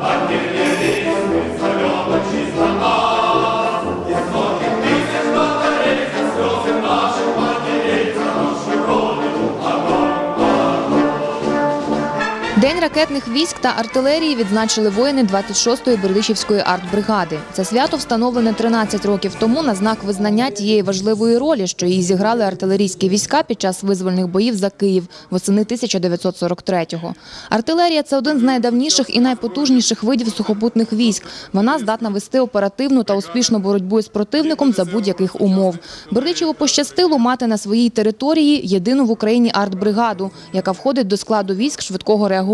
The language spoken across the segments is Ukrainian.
ангелі, зальоба чиста. День ракетних військ та артилерії відзначили воїни 26-ї Бердичівської артбригади. Це свято встановлене 13 років тому на знак визнання тієї важливої ролі, що її зіграли артилерійські війська під час визвольних боїв за Київ восени 1943-го. Артилерія це один з найдавніших і найпотужніших видів сухопутних військ. Вона здатна вести оперативну та успішну боротьбу з противником за будь-яких умов. Бердичеву пощастило мати на своїй території єдину в Україні артбригаду, яка входить до складу військ швидкого реагування,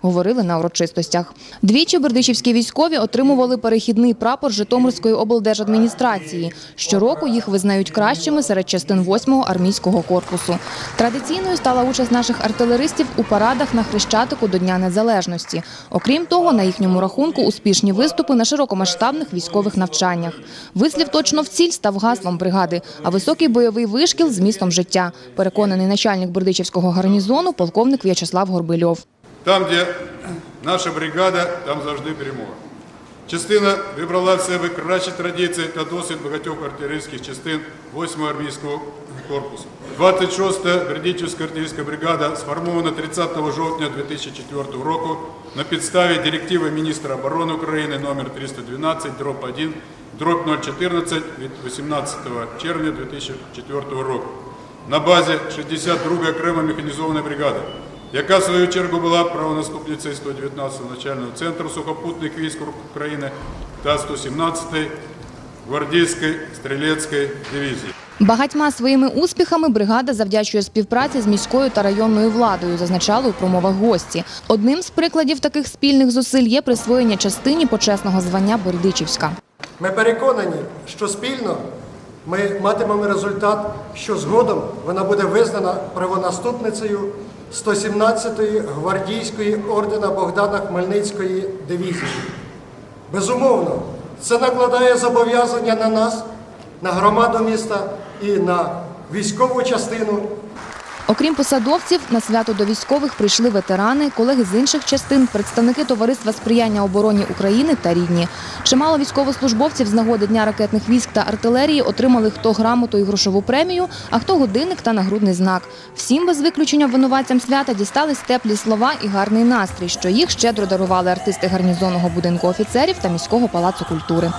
говорили на урочистостях. Двічі бердичівські військові отримували перехідний прапор Житомирської облдержадміністрації. Щороку їх визнають кращими серед частин 8-го армійського корпусу. Традиційною стала участь наших артилеристів у парадах на Хрещатику до Дня Незалежності. Окрім того, на їхньому рахунку успішні виступи на широкомасштабних військових навчаннях. Вислів точно в ціль став гаслом бригади, а високий бойовий вишкіл з містом життя. Переконаний начальник Бердичівського гарнізону полковник В'ячеслав Горбильов. Там, де наша бригада, там завжди перемога. Частина вибрала в себе кращі традиції та досвід багатьох артилерійських частин 8-го армійського корпусу. 26-та Бердичівська артилерійська бригада сформована 30 жовтня 2004 року на підставі директиви міністра оборони України номер 312 дроб 1 дроб 014 від 18 червня 2004 року на базі 62-ї окремо механізованої бригади, Яка в свою чергу була правонаступницею 119-го начального центру сухопутних військ України та 117-ї гвардійської стрілецької дивізії. Багатьма своїми успіхами бригада завдячує співпраці з міською та районною владою, зазначали у промовах гості. Одним з прикладів таких спільних зусиль є присвоєння частині почесного звання Бердичівська. Ми переконані, що спільно ми матимемо результат, що згодом вона буде визнана правонаступницею 117-ї гвардійської ордена Богдана Хмельницької дивізії. Безумовно, це накладає зобов'язання на нас, на громаду міста і на військову частину Окрім посадовців, на свято до військових прийшли ветерани, колеги з інших частин, представники товариства сприяння обороні України та рідні. Чимало військовослужбовців з нагоди дня ракетних військ та артилерії отримали хто грамоту і грошову премію, а хто годинник та нагрудний знак. Всім без виключення винуватцям свята дістались теплі слова і гарний настрій, що їх щедро дарували артисти гарнізонного будинку офіцерів та міського палацу культури.